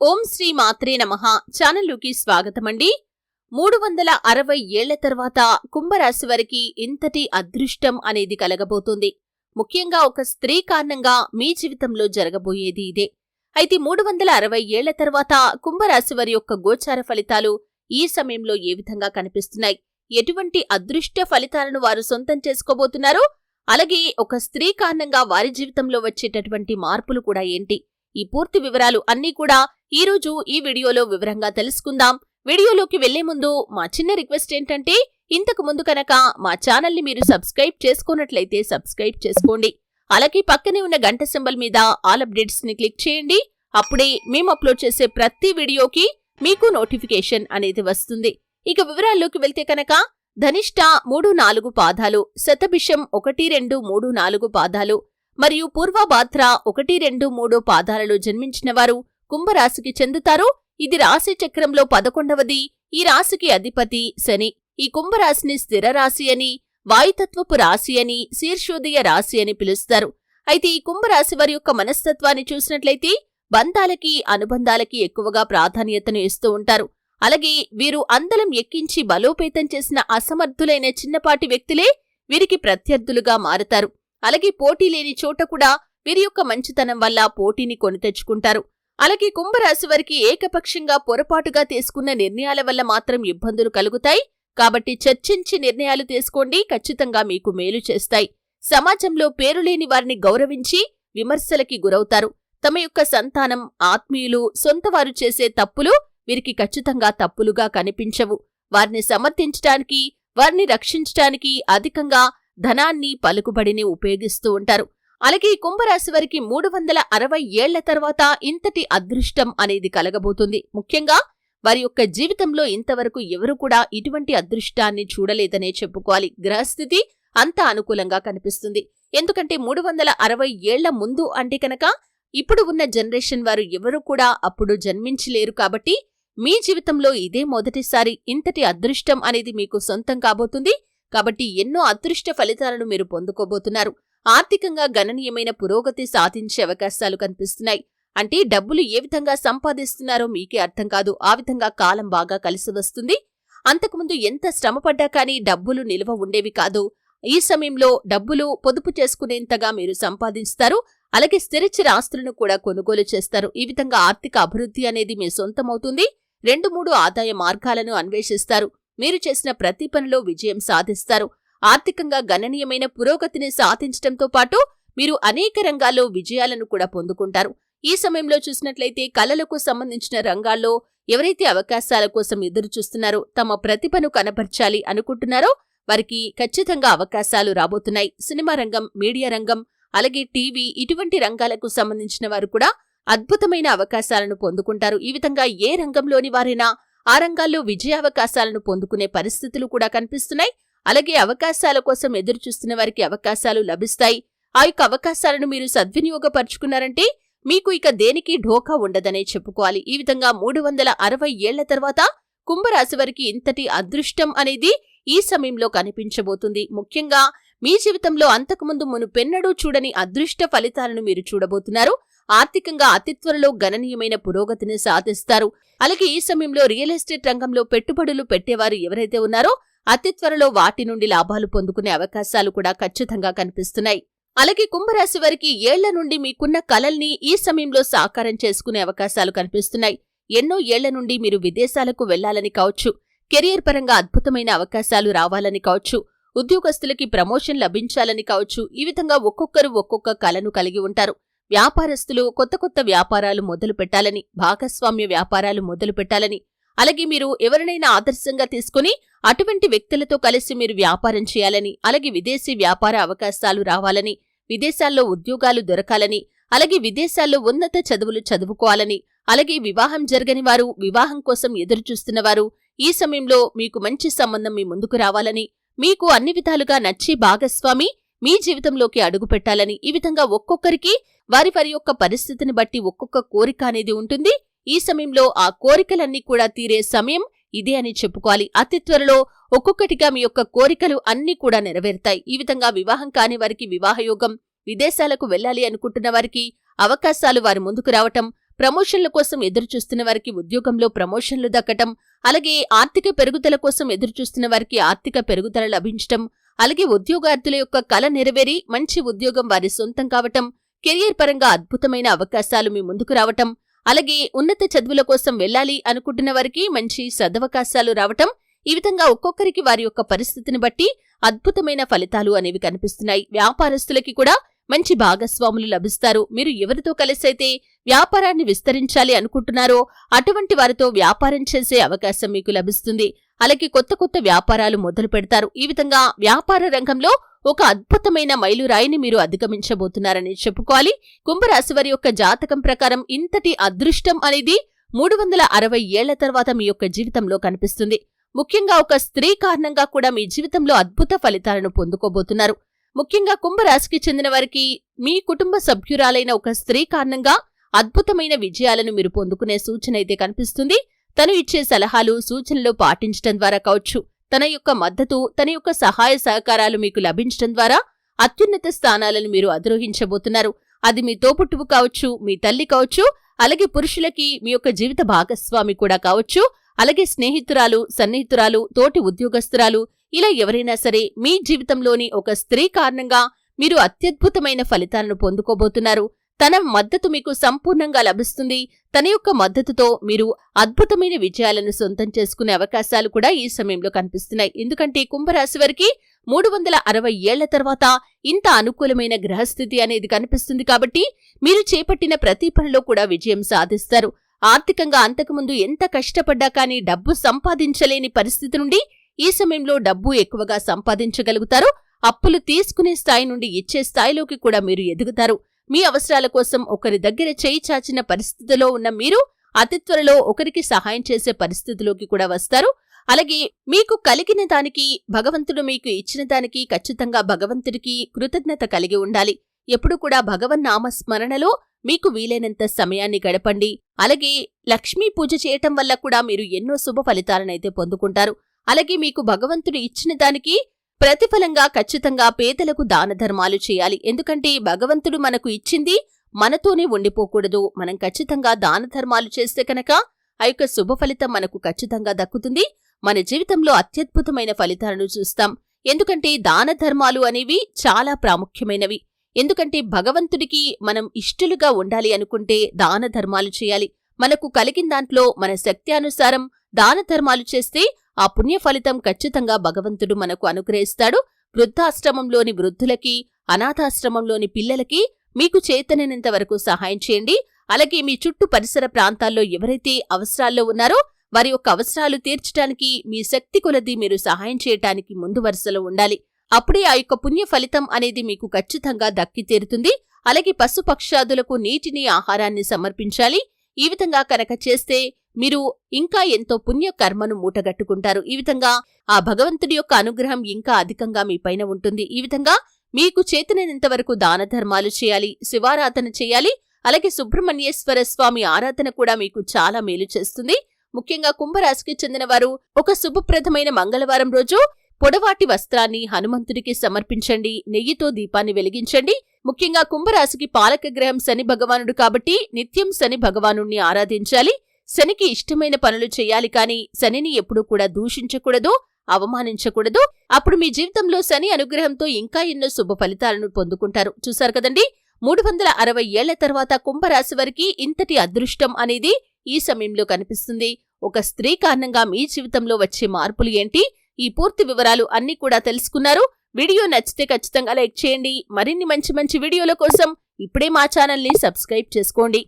ఓం శ్రీ మాత్రే నమ. ఛానల్లోకి స్వాగతమండి. మూడు వందల అరవై ఏళ్ళ తర్వాత కుంభరాశి వారికి ఇంతటి అదృష్టం అనేది కలగబోతుంది. ముఖ్యంగా ఒక స్త్రీ కారణంగా మీ జీవితంలో జరగబోయేది ఇదే. అయితే మూడు వందల అరవై ఏళ్ళ తర్వాత కుంభరాశి వారి యొక్క గోచార ఫలితాలు ఈ సమయంలో ఏ విధంగా కనిపిస్తున్నాయి? ఎటువంటి అదృష్ట ఫలితాలను వారు సొంతం చేసుకోబోతున్నారు అలాగే ఒక స్త్రీ కారణంగా వారి జీవితంలో వచ్చేటటువంటి మార్పులు కూడా ఏంటి? ఈ పూర్తి వివరాలు అన్నీ కూడా ఈ రోజు ఈ వీడియోలో వివరంగా తెలుసుకుందాం. వీడియోలోకి వెళ్ళే ముందు మా చిన్న రిక్వెస్ట్ ఏంటంటే ఇంతకు ముందు కనుక మా ఛానల్ని మీరు సబ్స్క్రైబ్ చేసుకున్నట్లయితే సబ్స్క్రైబ్ చేసుకోండి. అలాగే పక్కనే ఉన్న గంట సింబల్ మీద ఆల్ అప్డేట్స్ని క్లిక్ చేయండి. అప్పుడే మేము అప్లోడ్ చేసే ప్రతి వీడియోకి మీకు నోటిఫికేషన్ అనేది వస్తుంది. ఇక వివరాల్లోకి వెళ్తే కనుక ధనిష్ట మూడు నాలుగు పాదాలు శతభిషం ఒకటి రెండు మూడు నాలుగు పాదాలు మరియు పూర్వభాద్ర ఒకటి రెండు మూడు పాదాలలో జన్మించిన వారు కుంభరాశికి చెందుతారు ఇది రాశి చక్రంలో పదకొండవది. ఈ రాశికి అధిపతి శని. ఈ కుంభరాశిని స్థిర రాశి అని వాయుతత్వపు రాశి అని శీర్షోదయ రాశి అని పిలుస్తారు. అయితే ఈ కుంభరాశి వారి యొక్క మనస్తత్వాన్ని చూసినట్లయితే బంధాలకి అనుబంధాలకి ఎక్కువగా ప్రాధాన్యతను ఇస్తూ ఉంటారు. అలాగే వీరు అందలం ఎక్కించి బలోపేతం చేసిన అసమర్థులైన చిన్నపాటి వ్యక్తులే వీరికి ప్రత్యర్థులుగా మారతారు. అలాగే పోటీ లేని చోట కూడా వీరి యొక్క మంచితనం వల్ల పోటీని కొని తెచ్చుకుంటారు. అలాగే కుంభరాశి వారికి ఏకపక్షంగా పొరపాటుగా తీసుకున్న నిర్ణయాల వల్ల మాత్రం ఇబ్బందులు కలుగుతాయి. కాబట్టి చర్చించి నిర్ణయాలు తీసుకోండి. ఖచ్చితంగా మీకు మేలు చేస్తాయి. సమాజంలో పేరులేని వారిని గౌరవించి విమర్శలకి గురవుతారు. తమ యొక్క సంతానం ఆత్మీయులు సొంతవారు చేసే తప్పులు వీరికి ఖచ్చితంగా తప్పులుగా కనిపించవు. వారిని సమర్థించటానికి వారిని రక్షించటానికి అధికంగా ధనాన్ని పలుకుబడిని ఉపయోగిస్తూ ఉంటారు. అలాగే ఈ కుంభరాశి వారికి మూడు వందల అరవై ఏళ్ళ తర్వాత ఇంతటి అదృష్టం అనేది కలగబోతుంది. ముఖ్యంగా వారి యొక్క జీవితంలో ఇంతవరకు ఎవరు కూడా ఇటువంటి అదృష్టాన్ని చూడలేదనే చెప్పుకోవాలి. గ్రహస్థితి అంత అనుకూలంగా కనిపిస్తుంది. ఎందుకంటే మూడు వందల అరవై ఏళ్ళ ముందు అంటే కనుక ఇప్పుడు ఉన్న జనరేషన్ వారు ఎవరు కూడా అప్పుడు జన్మించలేరు కాబట్టి మీ జీవితంలో ఇదే మొదటిసారి ఇంతటి అదృష్టం అనేది మీకు సొంతం కాబోతుంది. కాబట్టి ఎన్నో అదృష్ట ఫలితాలను మీరు పొందుకోబోతున్నారు. ఆర్థికంగా గణనీయమైన పురోగతి సాధించే అవకాశాలు కనిపిస్తున్నాయి. అంటే డబ్బులు ఏ విధంగా సంపాదిస్తున్నారో మీకే అర్థం కాదు. ఆ విధంగా కాలం బాగా కలిసి వస్తుంది. అంతకుముందు ఎంత శ్రమపడ్డా కానీ డబ్బులు నిల్వ ఉండేవి కాదు. ఈ సమయంలో డబ్బులు పొదుపు చేసుకునేంతగా మీరు సంపాదిస్తారు. అలాగే స్థిరచిర ఆస్తులను కూడా కొనుగోలు చేస్తారు. ఈ విధంగా ఆర్థిక అభివృద్ధి అనేది మీ సొంతమవుతుంది. రెండు మూడు ఆదాయ మార్గాలను అన్వేషిస్తారు. మీరు చేసిన ప్రతి పనిలో విజయం సాధిస్తారు. ఆర్థికంగా గణనీయమైన పురోగతిని సాధించడంతో పాటు మీరు అనేక రంగాల్లో విజయాలను కూడా పొందుకుంటారు. ఈ సమయంలో చూసినట్లయితే కళలకు సంబంధించిన రంగాల్లో ఎవరైతే అవకాశాల కోసం ఎదురు చూస్తున్నారో తమ ప్రతిభను కనబర్చాలి అనుకుంటున్నారో వారికి ఖచ్చితంగా అవకాశాలు రాబోతున్నాయి. సినిమా రంగం మీడియా రంగం అలాగే టీవీ ఇటువంటి రంగాలకు సంబంధించిన వారు కూడా అద్భుతమైన అవకాశాలను పొందుకుంటారు. ఈ విధంగా ఏ రంగంలోని వారైనా ఆ రంగాల్లో విజయావకాశాలను పొందుకునే పరిస్థితులు కూడా కనిపిస్తున్నాయి. అలాగే అవకాశాల కోసం ఎదురు చూస్తున్న వారికి అవకాశాలు లభిస్తాయి. ఆ యొక్క అవకాశాలను మీరు సద్వినియోగపరుచుకున్నారంటే మీకు ఇక దేనికి ఢోకా ఉండదనే చెప్పుకోవాలి. ఈ విధంగా మూడు వందల అరవై ఏళ్ళ తర్వాత కుంభరాశి వారికి ఇంతటి అదృష్టం అనేది ఈ సమయంలో కనిపించబోతుంది. ముఖ్యంగా మీ జీవితంలో అంతకుముందు మును పెన్నడూ చూడని అదృష్ట ఫలితాలను మీరు చూడబోతున్నారు. ఆర్థికంగా అతి త్వరలో గణనీయమైన పురోగతిని సాధిస్తారు. అలాగే ఈ సమయంలో రియల్ ఎస్టేట్ రంగంలో పెట్టుబడులు పెట్టేవారు ఎవరైతే ఉన్నారో అతి త్వరలో వాటి నుండి లాభాలు పొందుకునే అవకాశాలు కూడా ఖచ్చితంగా కనిపిస్తున్నాయి. అలాగే కుంభరాశి వారికి ఏళ్ళ నుండి మీకున్న కలల్ని ఈ సమయంలో సాకారం చేసుకునే అవకాశాలు కనిపిస్తున్నాయి. ఎన్నో ఏళ్ళ నుండి మీరు విదేశాలకు వెళ్ళాలని కావచ్చు కెరియర్ పరంగా అద్భుతమైన అవకాశాలు రావాలని కావచ్చు ఉద్యోగస్తులకి ప్రమోషన్ లభించాలని కావచ్చు ఈ విధంగా ఒక్కొక్కరు ఒక్కొక్క కలను కలిగి ఉంటారు. వ్యాపారస్తులు కొత్త కొత్త వ్యాపారాలు మొదలు పెట్టాలని భాగస్వామ్య వ్యాపారాలు మొదలు పెట్టాలని అలాగే మీరు ఎవరినైనా ఆదర్శంగా తీసుకుని అటువంటి వ్యక్తులతో కలిసి మీరు వ్యాపారం చేయాలని అలాగే విదేశీ వ్యాపార అవకాశాలు రావాలని విదేశాల్లో ఉద్యోగాలు దొరకాలని అలాగే విదేశాల్లో ఉన్నత చదువులు చదువుకోవాలని అలాగే వివాహం జరగని వారు వివాహం కోసం ఎదురుచూస్తున్నవారు ఈ సమయంలో మీకు మంచి సంబంధం మీ ముందుకు రావాలని మీకు అన్ని విధాలుగా నచ్చి భాగస్వామి మీ జీవితంలోకి అడుగుపెట్టాలని ఈ విధంగా ఒక్కొక్కరికి వారి వారి యొక్క పరిస్థితిని బట్టి ఒక్కొక్క కోరిక అనేది ఉంటుంది. ఈ సమయంలో ఆ కోరికలన్నీ కూడా తీరే సమయం ఇదే అని చెప్పుకోవాలి. అతి త్వరలో ఒక్కొక్కటిగా మీ యొక్క కోరికలు అన్నీ కూడా నెరవేరుతాయి. ఈ విధంగా వివాహం కాని వారికి వివాహయోగం విదేశాలకు వెళ్ళాలి అనుకుంటున్న వారికి అవకాశాలు వారి ముందుకు రావటం ప్రమోషన్ల కోసం ఎదురుచూస్తున్న వారికి ఉద్యోగంలో ప్రమోషన్లు దక్కటం అలాగే ఆర్థిక పెరుగుదల కోసం ఎదురుచూస్తున్న వారికి ఆర్థిక పెరుగుదల లభించటం అలాగే ఉద్యోగార్థుల యొక్క కల నెరవేరి మంచి ఉద్యోగం వారి సొంతం కావటం కెరియర్ పరంగా అద్భుతమైన అవకాశాలు మీ ముందుకు రావటం అలాగే ఉన్నత చదువుల కోసం వెళ్ళాలి అనుకుంటున్న వారికి మంచి సదవకాశాలు రావటం ఈ విధంగా ఒక్కొక్కరికి వారి యొక్క పరిస్థితిని బట్టి అద్భుతమైన ఫలితాలు అనేవి కనిపిస్తున్నాయి. వ్యాపారస్తులకి కూడా మంచి భాగస్వాములు లభిస్తారు. మీరు ఎవరితో కలిసైతే వ్యాపారాన్ని విస్తరించాలి అనుకుంటున్నారో అటువంటి వారితో వ్యాపారం చేసే అవకాశం మీకు లభిస్తుంది. అలాగే కొత్త కొత్త వ్యాపారాలు మొదలు పెడతారు ఈ విధంగా వ్యాపార రంగంలో ఒక అద్భుతమైన మైలురాయిని మీరు అధిగమించబోతున్నారని చెప్పుకోవాలి. కుంభరాశి వారి యొక్క జాతకం ప్రకారం ఇంతటి అదృష్టం అనేది మూడు వందల అరవై ఏళ్ళ తర్వాత మీ యొక్క జీవితంలో కనిపిస్తుంది. ముఖ్యంగా ఒక స్త్రీ కారణంగా కూడా మీ జీవితంలో అద్భుత ఫలితాలను పొందుకోబోతున్నారు. ముఖ్యంగా కుంభరాశికి చెందిన వారికి మీ కుటుంబ సభ్యురాలైన ఒక స్త్రీ కారణంగా అద్భుతమైన విజయాలను మీరు పొందుకునే సూచన అయితే కనిపిస్తుంది. తను ఇచ్చే సలహాలు సూచనలు పాటించడం ద్వారా కావచ్చు. తన యొక్క మద్దతు తన యొక్క సహాయ సహకారాలు మీకు లభించడం ద్వారా అత్యున్నత స్థానాలను మీరు అధిరోహించబోతున్నారు. అది మీ తోపుట్టువు కావచ్చు మీ తల్లి కావచ్చు అలాగే పురుషులకి మీ యొక్క జీవిత భాగస్వామి కూడా కావచ్చు అలాగే స్నేహితురాలు సన్నిహితురాలు తోటి ఉద్యోగస్తురాలు ఇలా ఎవరైనా సరే మీ జీవితంలోని ఒక స్త్రీ కారణంగా మీరు అత్యద్భుతమైన ఫలితాలను పొందుకోబోతున్నారు. తన మద్దతు మీకు సంపూర్ణంగా లభిస్తుంది. తన యొక్క మద్దతుతో మీరు అద్భుతమైన విజయాలను సొంతం చేసుకునే అవకాశాలు కూడా ఈ సమయంలో కనిపిస్తున్నాయి. ఎందుకంటే కుంభరాశి వారికి మూడు వందల అరవై ఏళ్ళ తర్వాత ఇంత అనుకూలమైన గ్రహస్థితి అనేది కనిపిస్తుంది కాబట్టి మీరు చేపట్టిన ప్రతి పనిలో కూడా విజయం సాధిస్తారు. ఆర్థికంగా అంతకుముందు ఎంత కష్టపడ్డా కానీ డబ్బు సంపాదించలేని పరిస్థితి నుండి ఈ సమయంలో డబ్బు ఎక్కువగా సంపాదించగలుగుతారు. అప్పులు తీసుకునే స్థాయి నుండి ఇచ్చే స్థాయిలోకి కూడా మీరు ఎదుగుతారు. మీ అవసరాల కోసం ఒకరి దగ్గర చేయి చాచిన పరిస్థితిలో ఉన్న మీరు అతి త్వరలో ఒకరికి సహాయం చేసే పరిస్థితిలోకి కూడా వస్తారు. అలాగే మీకు కలిగిన దానికి భగవంతుడు మీకు ఇచ్చిన దానికి ఖచ్చితంగా భగవంతుడికి కృతజ్ఞత కలిగి ఉండాలి. ఎప్పుడు కూడా భగవన్ నామస్మరణలో మీకు వీలైనంత సమయాన్ని గడపండి. అలాగే లక్ష్మీ పూజ చేయటం వల్ల కూడా మీరు ఎన్నో శుభ ఫలితాలనైతే పొందుకుంటారు. అలాగే మీకు భగవంతుడు ఇచ్చిన దానికి ప్రతిఫలంగా ఖచ్చితంగా పేదలకు దాన ధర్మాలు చేయాలి. ఎందుకంటే భగవంతుడు మనకు ఇచ్చింది మనతోనే ఉండిపోకూడదు. మనం ఖచ్చితంగా దాన ధర్మాలు చేస్తే కనుక ఆ యొక్క శుభ ఫలితం మనకు ఖచ్చితంగా దక్కుతుంది. మన జీవితంలో అత్యద్భుతమైన ఫలితాలను చూస్తాం. ఎందుకంటే దాన ధర్మాలు అనేవి చాలా ప్రాముఖ్యమైనవి. ఎందుకంటే భగవంతుడికి మనం ఇష్టలుగా ఉండాలి అనుకుంటే దాన ధర్మాలు చేయాలి. మనకు కలిగిన దాంట్లో మన శక్తి అనుసారం దాన ధర్మాలు చేస్తే ఆ పుణ్య ఫలితం ఖచ్చితంగా భగవంతుడు మనకు అనుగ్రహిస్తాడు. వృద్ధాశ్రమంలోని వృద్ధులకి అనాథాశ్రమంలోని పిల్లలకి మీకు చేతనైనంత వరకు సహాయం చేయండి. అలాగే మీ చుట్టూ పరిసర ప్రాంతాల్లో ఎవరైతే అవసరాల్లో ఉన్నారో వారి యొక్క అవసరాలు తీర్చడానికి మీ శక్తి కొలది మీరు సహాయం చేయటానికి ముందు వరుసలో ఉండాలి. అప్పుడే ఆ యొక్క పుణ్య ఫలితం అనేది మీకు ఖచ్చితంగా దక్కి తీరుతుంది. అలాగే పశుపక్షాదులకు నీటిని ఆహారాన్ని సమర్పించాలి. ఈ విధంగా కనుక చేస్తే మీరు ఇంకా ఎంతో పుణ్య కర్మను మూటగట్టుకుంటారు. ఈ విధంగా ఆ భగవంతుడి యొక్క అనుగ్రహం ఇంకా అధికంగా మీ పైన ఉంటుంది. ఈ విధంగా మీకు చేతనైనంత వరకు దాన ధర్మాలు చేయాలి శివారాధన చేయాలి అలాగే సుబ్రహ్మణ్యేశ్వర స్వామి ఆరాధన కూడా మీకు చాలా మేలు చేస్తుంది. ముఖ్యంగా కుంభరాశికి చెందిన వారు ఒక శుభప్రదమైన మంగళవారం రోజు పొడవాటి వస్త్రాన్ని హనుమంతుడికి సమర్పించండి. నెయ్యితో దీపాన్ని వెలిగించండి. ముఖ్యంగా కుంభరాశికి పాలక గ్రహం శని భగవానుడు కాబట్టి నిత్యం శని భగవానుణ్ణి ఆరాధించాలి. శనికి ఇష్టమైన పనులు చేయాలి కానీ శనిని ఎప్పుడూ కూడా దూషించకూడదు అవమానించకూడదు. అప్పుడు మీ జీవితంలో శని అనుగ్రహంతో ఇంకా ఎన్నో శుభ ఫలితాలను పొందుకుంటారు. చూశారు కదండి? మూడు వందల అరవై ఏళ్ళ తర్వాత కుంభరాశి వారికి ఇంతటి అదృష్టం అనేది ఈ సమయంలో కనిపిస్తుంది. ఒక స్త్రీ కారణంగా మీ జీవితంలో వచ్చే మార్పులు ఏంటి? ఈ పూర్తి వివరాలు అన్ని కూడా తెలుసుకున్నారు. వీడియో నచ్చితే ఖచ్చితంగా లైక్ చేయండి. మరిన్ని మంచి మంచి వీడియోల కోసం ఇప్పుడే మా ఛానల్ని సబ్స్క్రైబ్ చేసుకోండి.